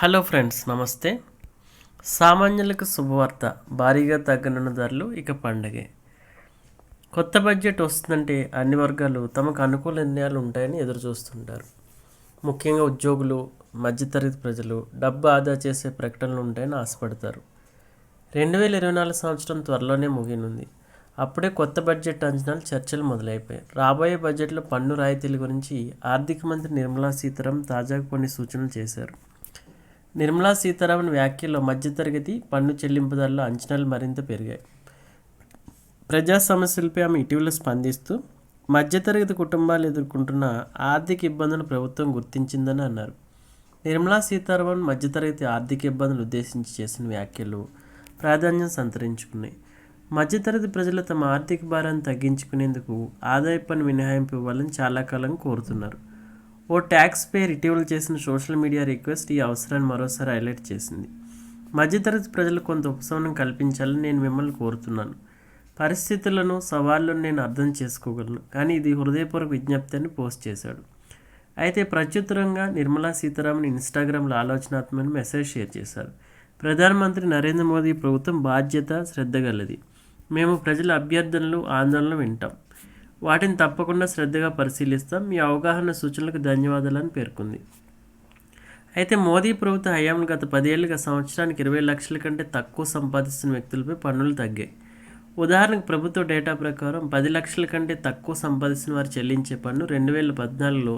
Hello friends నమస్తే. సామాన్యులకు శుభవార్త. భారీగా తగ్గనున్న ధరలు ఇక పండగే. కొత్త బడ్జెట్ వస్తుందంటే అన్ని వర్గాలు తమకు అనుకూల నిర్ణయాలు ఉంటాయని ఎదురు చూస్తుంటారు ముఖ్యంగా ఉద్యోగులు మధ్యతరగతి ప్రజలు డబ్బు ఆదా చేసే ప్రకటనలు ఉంటాయని ఆశపడతారు. రెండు వేల ఇరవై నాలుగు సంవత్సరం త్వరలోనే ముగినుంది అప్పుడే కొత్త బడ్జెట్ అంచనాలు చర్చలు మొదలైపోయాయి. రాబోయే బడ్జెట్లో పన్ను రాయితీల గురించి ఆర్థిక మంత్రి నిర్మలా సీతారామన్ తాజాగా కొన్ని సూచనలు చేశారు. నిర్మలా సీతారామన్ వ్యాఖ్యలో మధ్యతరగతి పన్ను చెల్లింపుదారుల అంచనాలు మరింత పెరిగాయి. ప్రజా సమస్యలపై ఆమె ఇటీవల స్పందిస్తూ మధ్యతరగతి కుటుంబాలు ఎదుర్కొంటున్న ఆర్థిక ఇబ్బందులు ప్రభుత్వం గుర్తించిందని అన్నారు. నిర్మలా సీతారామన్ మధ్యతరగతి ఆర్థిక ఇబ్బందులు ఉద్దేశించి చేసిన వ్యాఖ్యలు ప్రాధాన్యం సంతరించుకున్నాయి. మధ్యతరగతి ప్రజలు తమ ఆర్థిక భారాన్ని తగ్గించుకునేందుకు ఆదాయ పన్ను మినహాయింపు ఇవ్వాలని చాలా కాలం కోరుతున్నారు. ఓ ట్యాక్స్ పేర్ ఇటీవల చేసిన సోషల్ మీడియా రిక్వెస్ట్ ఈ అవసరాన్ని మరోసారి హైలైట్ చేసింది. మధ్యతరగతి ప్రజలు కొంత ఉపశమనం కల్పించాలని నేను మిమ్మల్ని కోరుతున్నాను. పరిస్థితులను సవాళ్ళను నేను అర్థం చేసుకోగలను. కానీ ఇది హృదయపూర్వక విజ్ఞప్తి అని పోస్ట్ చేశాడు. అయితే ప్రత్యుత్తరంగా నిర్మలా సీతారామన్ ఇన్స్టాగ్రామ్లో ఆలోచనాత్మక మెసేజ్ షేర్ చేశారు. ప్రధానమంత్రి నరేంద్ర మోదీ ప్రభుత్వం బాధ్యత శ్రద్ధ గలది. మేము ప్రజల అభ్యర్థనలు ఆందోళనలు వింటాం. వాటిని తప్పకుండా శ్రద్ధగా పరిశీలిస్తాం. మీ అవగాహన సూచనలకు ధన్యవాదాలని పేర్కొంది. అయితే మోదీ ప్రభుత్వ హయాంలో గత పదేళ్ళుగా సంవత్సరానికి ఇరవై లక్షల కంటే తక్కువ సంపాదిస్తున్న వ్యక్తులపై పన్నులు తగ్గాయి. ఉదాహరణకు ప్రభుత్వ డేటా ప్రకారం పది లక్షల కంటే తక్కువ సంపాదిస్తున్న వారు చెల్లించే పన్ను రెండు వేల పద్నాలుగులో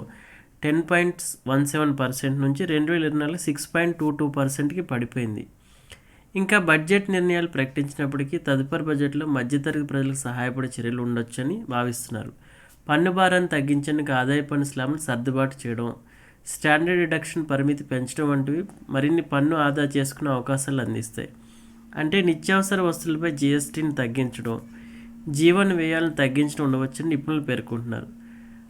ten point one seven percent నుంచి రెండు వేల ఇరవై నాలుగు సిక్స్ పాయింట్ టూ టూ పర్సెంట్కి పడిపోయింది. ఇంకా బడ్జెట్ నిర్ణయాలు ప్రకటించినప్పటికీ తదుపరి బడ్జెట్లో మధ్యతరగతి ప్రజలకు సహాయపడే చర్యలు ఉండొచ్చని భావిస్తున్నారు. పన్ను భారాన్ని తగ్గించేందుకు ఆదాయ పన్ను స్లాబ్ను సర్దుబాటు చేయడం స్టాండర్డ్ డిడక్షన్ పరిమితి పెంచడం వంటివి మరిన్ని పన్ను ఆదా చేసుకునే అవకాశాలు అందిస్తాయి. అంటే నిత్యావసర వస్తువులపై జీఎస్టీని తగ్గించడం జీవన వ్యయాలను తగ్గించడం ఉండవచ్చని నిపుణులు పేర్కొంటున్నారు.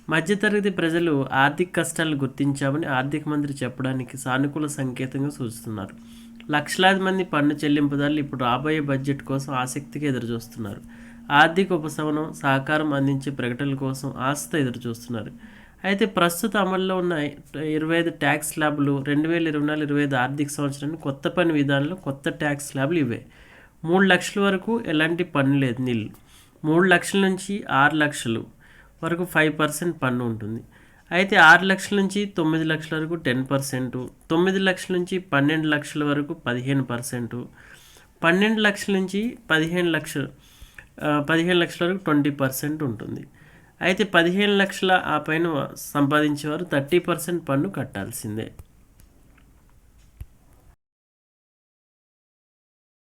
మధ్యతరగతి ప్రజలు ఆర్థిక కష్టాలను గుర్తించామని ఆర్థిక మంత్రి చెప్పడానికి సానుకూల సంకేతంగా సూచిస్తున్నారు. లక్షలాది మంది పన్ను చెల్లింపుదారులు ఇప్పుడు రాబోయే బడ్జెట్ కోసం ఆసక్తిగా ఎదురుచూస్తున్నారు. ఆర్థిక ఉపశమనం సహకారం అందించే ప్రకటనల కోసం ఆశతో ఎదురుచూస్తున్నారు. అయితే ప్రస్తుత అమల్లో ఉన్న ఇరవై ఐదు ట్యాక్స్ స్లాబ్లు రెండు వేల ఇరవై నాలుగు ఇరవై ఐదు ఆర్థిక సంవత్సరాన్ని కొత్త పని విధానంలో కొత్త ట్యాక్స్ స్లాబ్లు ఇవే. మూడు లక్షల వరకు ఎలాంటి పన్ను లేదు నీళ్ళు మూడు లక్షల నుంచి ఆరు లక్షలు వరకు ఫైవ్ పర్సెంట్ పన్ను ఉంటుంది. అయితే ఆరు లక్షల నుంచి తొమ్మిది లక్షల వరకు టెన్ పర్సెంటు తొమ్మిది లక్షల నుంచి పన్నెండు లక్షల వరకు పదిహేను పర్సెంటు పన్నెండు లక్షల నుంచి పదిహేను లక్షలు పదిహేను లక్షల వరకు ట్వంటీ పర్సెంట్ ఉంటుంది. అయితే పదిహేను లక్షల ఆ పైన సంపాదించేవారు థర్టీ పర్సెంట్ పన్ను కట్టాల్సిందే.